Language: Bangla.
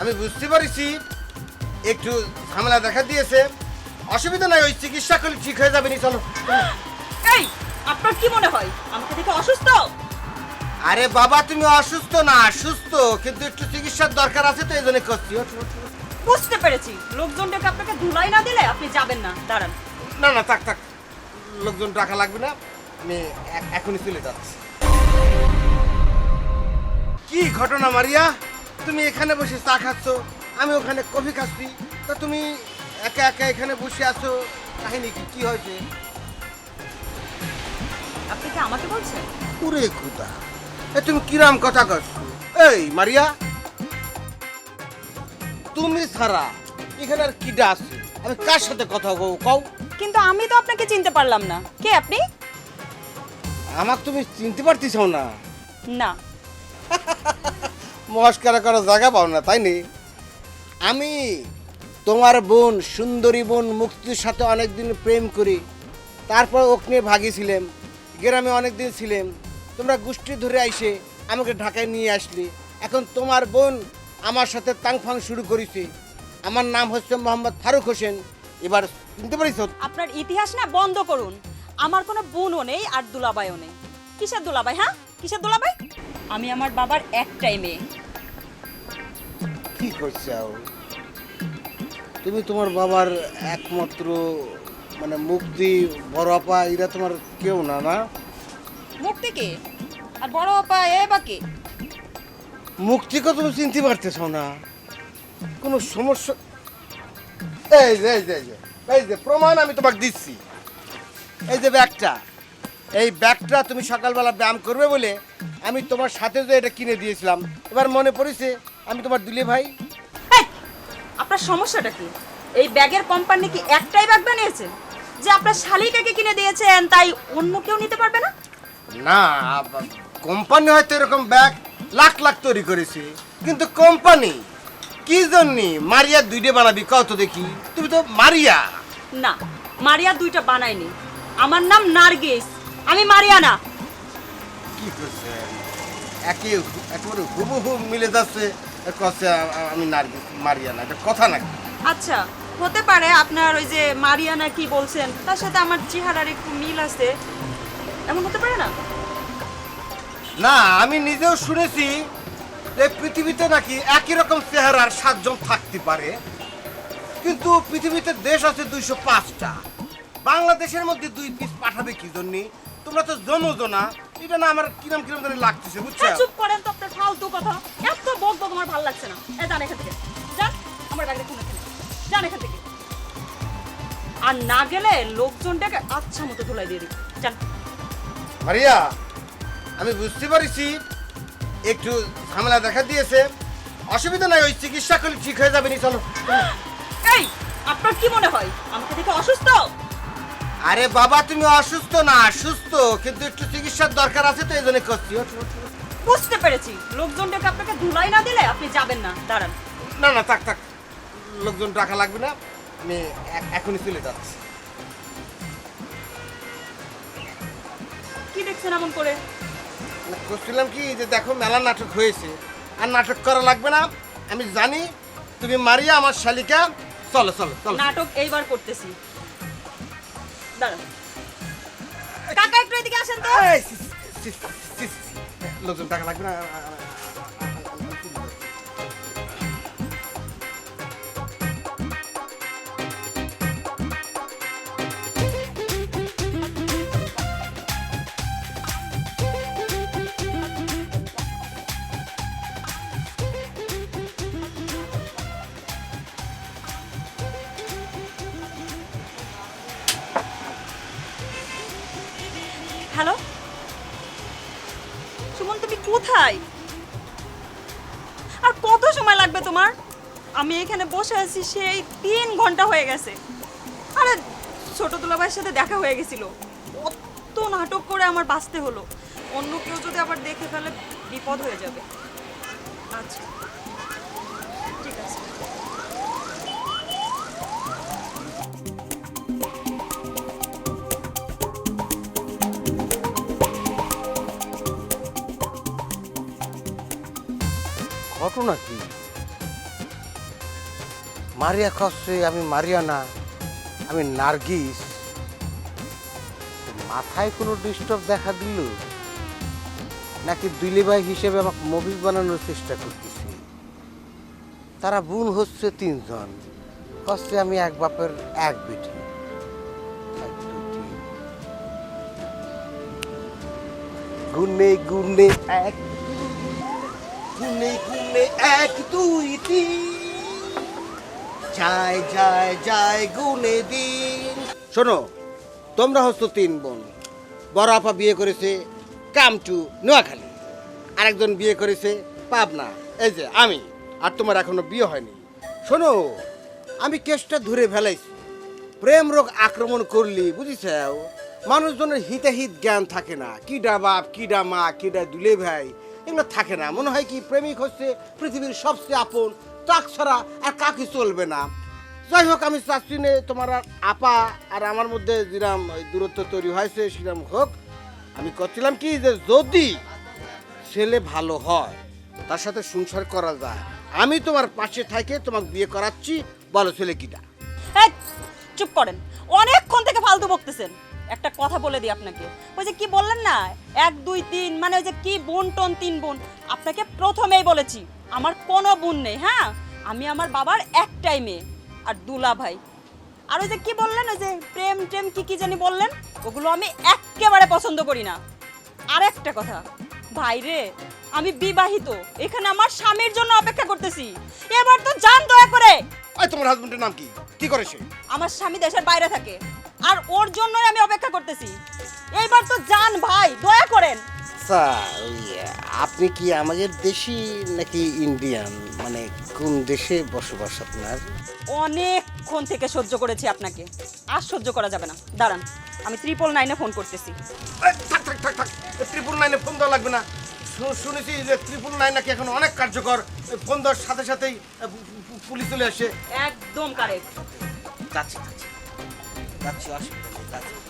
আমি বুঝতে পারছি একটু ঝামেলা দেখা দিয়েছে। অসুবিধা নাই ওই চিকিৎসা করলে ঠিক হয়ে যাবে নি চলো। এই আপনার কি মনে হয়? আমাকে দেখে অসুস্থ? আরে বাবা তুমি অসুস্থ না সুস্থ কিন্তু একটু চিকিৎসার দরকার আছে তো এই জন্য করছি। বুঝতে পেরেছি। লোকজন ডেকে আপনাকে ধুলাই না দিলে আপনি যাবেন না। দাঁড়ান। না না থাক থাক। লোকজন টাকা লাগবে না। আমি এখনই চলে যাচ্ছি। কি ঘটনা মারিয়া? তুমি এখানে বসে চা খাচ্ছ আমি ওখানে কফি খাচ্ছি তা তুমি একা একা এখানে বসে আছো কাহিনী কি? কি হয়েছে? আপনি কি আমাকে বলছেন? পুরে খুদা এ তুমি কিরাম কথা করছ এই মারিয়া তুমি ছাড়া এখানে আর কিটা আছে? আমি কার সাথে কথা কও কও? কিন্তু আমি তো আপনাকে চিনতে পারলাম না। কে আপনি? আমার তুমি চিনতে পারতিস না? না। মস্কারা করার জায়গা পাও না, তাই নি? আমি তোমার বোন, সুন্দরী বোন, মুক্তির সাথে অনেকদিন প্রেম করি। তারপর নিয়ে ভাগিছিলাম গ্রামে অনেকদিন ছিলাম। তোমরা গোষ্ঠী ধরে আইসে আমাকে ঢাকায় নিয়ে আসলি। এখন তোমার বোন আমার সাথে তাংফাং শুরু করেছে। আমার নাম হচ্ছে মোহাম্মদ ফারুক হোসেন। এবার চিনতে পারিস? আপনার ইতিহাস না বন্ধ করুন। আমার কোনো বোনও নেই আর দুলাবাইও নেই। কিসের দুলাবাই হ্যাঁ? কিসের দুলাবাই আমি আমার বাবার একটাই মেয়ে। কি করছ? তুমি তোমার বাবার একমাত্র মানে মুক্তি বড় আপা এরা তোমার কেউ না না? মুক্তি কে? আর বড় আপা এ বা কে? মুক্তিকে তুমি চিনতে পারতেছ না। কোনো সমস্যা? এই যে এই যে এই যে প্রমাণ আমি তোমাকে দিচ্ছি। এই যে ব্যাগটা। এই ব্যাগটা তুমি সকালবেলা ব্যায়াম করবে বলে আমি তোমার সাথে যে এটা কিনে দিয়েছিলাম। এবার মনে পড়েছে আমি তোমার দুলে ভাই। আপনার সমস্যাটা কি? এই ব্যাগের কোম্পানি কি একটাই ব্যাগ বানিয়েছে? যে আপনার শালিকাকে কিনে দিয়েছেন তাই অন্য কেউ নিতে পারবে না? না কোম্পানি হয়তো এরকম ব্যাগ লাখ লাখ তৈরি করেছে কিন্তু কোম্পানি কি জন্য মারিয়া দুইটা বানাবি কত দেখি। তুমি তো মারিয়া। না মারিয়া দুইটা বানায়নি। আমার নাম নার্গিস। আমি মারিয়ানা। কি করছে? একে একেবারে হুবহু মিলে যাচ্ছে। কচ্ছে আমি নার্গিস মারিয়ানা। এটা কথা নাকি আচ্ছা হতে পারে আপনার ওই যে মারিয়ানা কি বলছেন তার সাথে আমার চেহারার একটু মিল আছে। এমন হতে পারে না? না আমি নিজেও শুনেছি যে পৃথিবীতে নাকি একই রকম চেহারার সাতজন থাকতে পারে। কিন্তু পৃথিবীতে দেশ আছে দুইশো পাঁচটা। বাংলাদেশের মধ্যে দুই পিস পাঠাবে কি জন্য? তোমরা তো জমজনা এটা না আমার কিরম কিরম জানি লাগতেছে বুঝছ? হ্যাঁ, চুপ করেন তো আপনার ফালতু কথা। এত বকবো তোমার ভালো লাগছে না। এ যান এখান থেকে। যান আমার ব্যাগটা কিনে ফেলে যান এখান থেকে। আর না গেলে লোকজনটাকে আচ্ছা মতো ধুলাই দিয়ে দিই যান। মারিয়া আমি বুঝতে পারছি একটু ঝামেলা দেখা দিয়েছে। অসুবিধা নাই ওই চিকিৎসা করলে ঠিক হয়ে যাবে নি চলো। এই আপনার কি মনে হয়? আমাকে দেখে অসুস্থ? আরে বাবা তুমি অসুস্থ না সুস্থ কিন্তু একটু চিকিৎসার দরকার আছে তো এই জন্য করছি। বুঝতে পেরেছি। লোকজনটাকে আপনাকে ধুলাই না দিলে আপনি যাবেন না। দাঁড়ান। না না থাক থাক। লোকজন টাকা লাগবে না। আমি এখনই চলে যাচ্ছি। কি দেখছেন এমন করে? করছিলাম কি যে দেখো মেলা নাটক হয়েছে। আর নাটক করা লাগবে না। আমি জানি তুমি মারিয়া আমার শালিকা। চলো চলো চলো। নাটক এইবার করতেছি। দাঁড়ান কাকা একটু এদিকে আসেন তো। লোকজন টাকা লাগবে না কোথায়? আর কত সময় লাগবে তোমার? আমি এখানে বসে আছি সেই তিন ঘণ্টা হয়ে গেছে। আরে, ছোট দুলাভাইয়ের সাথে দেখা হয়ে গেছিল। কত নাটক করে আমার বাঁচতে হলো। অন্য কেউ যদি আবার দেখে তাহলে বিপদ হয়ে যাবে। আচ্ছা। ঘটনা কি? মারিয়া খসে, আমি মারিয়া না আমি নার্গিস। মাথায় কোনো ডিস্টার্ব দেখা দিল? নাকি দুলিভাই হিসেবে আমাকে মুভি বানানোর চেষ্টা করতেছি? তারা বোন হচ্ছে তিনজন। হচ্ছে আমি এক বাপের এক বেটি। গুনে গুনে, এক গুনে গুনে এক, দুই, তিন। যায় যায় যায় গুনে দিন। শোনো, তোমরা হচ্ছ তিন বোন। বড় আপা বিয়ে করেছে কামটু নোয়াখালী। আরেকজন বিয়ে করেছে পাবনা। এই যে, আমি। আর তোমার এখনও বিয়ে হয়নি। শোনো, আমি কেসটা ধরে ফেলাইছি। প্রেম রোগ আক্রমণ করলি বুঝিস মানুষজনের হিতাহিত জ্ঞান থাকে না। কিডা বাপ, কিডা মা, কিডা দুলে ভাই। এগুলো থাকে না। মনে হয় কি, প্রেমিক হচ্ছে পৃথিবীর সবচেয়ে আপন তাক ছাড়া আর কাকে চলবে না। যাই হোক, আমি চাচ্ছি নে তোমার আপা আর আমার মধ্যে যেরাম দূরত্ব তৈরি হয়েছে সেরকম হোক, আমি করছিলাম কি যে যদি ছেলে ভালো হয়, তার সাথে সংসার করা যায়, আমি তোমার পাশে থাকে তোমাকে বিয়ে করাচ্ছি, বলো ছেলে কিটা। চুপ করেন। অনেকক্ষণ থেকে ফালতু বকতেছেন। একটা কথা বলে দিই আপনাকে। ওই যে কি বললেন না? এক দুই তিন মানে ওই যে কি বোন টোন তিন বোন। আপনাকে প্রথমেই বলেছি আমার কোনো বোন নেই হ্যাঁ? আমি আমার বাবার একটাই মেয়ে আর দুলা ভাই। আর ওই যে কি বললেন? ওই যে প্রেম টেম কি কি জানি বললেন? ওগুলো আমি একেবারে পছন্দ করি না। আর একটা কথা ভাই রে আমি বিবাহিত এখানে আমার স্বামীর জন্য অপেক্ষা করতেছি। এবার তো জান দয়া করে ওই তোমার হাজবেন্ডের নাম কি? কি করে সে? আমার স্বামী দেশের বাইরে থাকে। আর ওর জন্যই আমি অপেক্ষা করতেছি। এইবার তো যান ভাই দয়া করেন। স্যার ওই আপনি কি আমাদের দেশি নাকি ইন্ডিয়ান? মানে কোন দেশে বসবাস আপনার? অনেকক্ষণ থেকে সহ্য করেছি আপনাকে। আর সহ্য করা যাবে না। দাঁড়ান আমি ত্রিপল নাইনে ফোন করতেছি। এই, থাক থাক থাক থাক। ট্রিপল নাইনে ফোন দেওয়া লাগবে না। শু- শুনেছি যে ট্রিপল নাইন নাকি এখন অনেক কার্যকর। ফোন দেওয়ার সাথে সাথেই আহ, পু- পু- পুলিশ চলে আসে। একদম কারেক্ট যাচ্ছি যাচ্ছি। যাচ্ছি অসুবিধা নেই যাচ্ছি